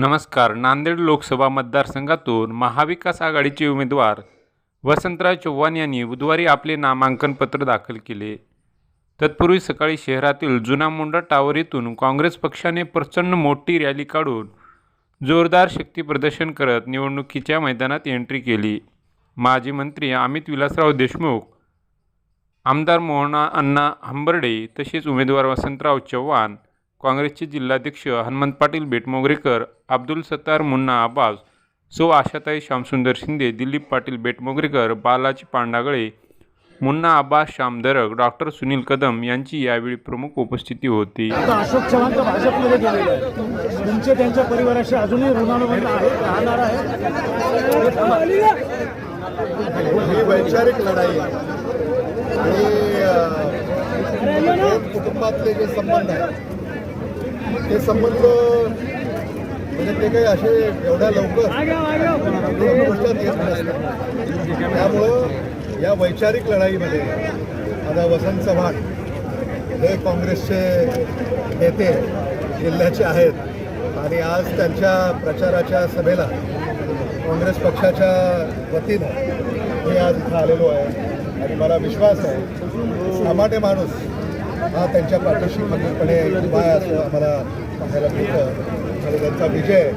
नमस्कार. नांदेड लोकसभा मतदारसंघातून महाविकास आघाडीचे उमेदवार वसंतराव चव्हाण यांनी बुधवारी आपले नामांकन पत्र दाखल केले. तत्पूर्वी सकाळी शहरातील जुना मुंडा टावर येथून काँग्रेस पक्षाने प्रचंड मोठी रॅली काढून जोरदार शक्ती प्रदर्शन करत निवडणुकीच्या मैदानात एंट्री केली. माजी मंत्री अमित विलासराव देशमुख आमदार मोहना अण्णा हंबर्डे तसेच उमेदवार वसंतराव चव्हाण काँग्रेसचे जिल्हाध्यक्ष हनुमंत पाटील बेटमोगरेकर अब्दुल सत्तार मुन्ना अब्बास सो आशाताई श्यामसुंदर शिंदे दिलीप पाटील बेटमोगरेकर बालाजी पांडागळे मुन्ना अब्बास श्याम दरग डॉक्टर सुनील कदम यांची यावेळी प्रमुख उपस्थिती होती. अशोक चव्हाण तर भाजपमध्ये गेलेले आहे तुमचे त्यांच्या परिवाराशी अजूनही ऋणानुबंध आहेत राहणार आहे ही वैचारिक लढाई आहे. आणि कुटुंबातले जे संबंध आहेत ते संबंध म्हणजे ते काही असे एवढ्या लवकर येत नसतात. त्यामुळं या वैचारिक लढाईमध्ये आता वसंत चव्हाण हे काँग्रेसचे नेते जिल्ह्याचे आहेत आणि आज त्यांच्या प्रचाराच्या सभेला काँग्रेस पक्षाच्या वतीनं मी आज इथं आलेलो आहे. आणि मला विश्वास आहे सामान्य माणूस हा त्यांच्या पाठीशी खंबीरपणे उभा आहे असं आम्हाला पाहायला मिळतं. आणि त्यांचा विजय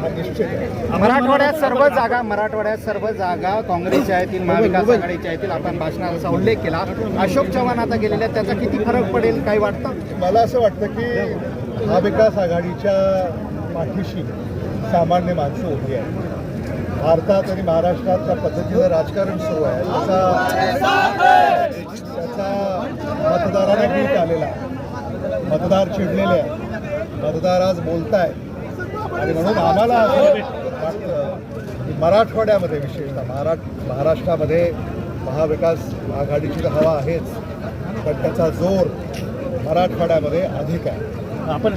हा निश्चित आहे. मराठवाड्यात सर्व जागा मराठवाड्यात सर्व जागा काँग्रेसच्या आहेत महाविकास आघाडीच्या आहेत आपण भाषणात असा उल्लेख केला. अशोक चव्हाण आता गेलेले आहेत. त्याचा किती फरक पडेल काही वाटतं? मला असं वाटतं की महाविकास आघाडीच्या पाठीशी सामान्य माणसं उभी आहेत. भारतात आणि महाराष्ट्रात ज्या पद्धतीनं राजकारण सुरू आहे त्याचा मतदाराने मतदारांना गीत आलेला आहे. मतदार चिडलेले आहे मतदार आज बोलताय. आणि म्हणून आम्हाला असं वाटतं की मराठवाड्यामध्ये विशेषतः महारा महाराष्ट्रामध्ये महाविकास आघाडीची तर हवा आहेच. पण त्याचा जोर मराठवाड्यामध्ये अधिक आहे. आपण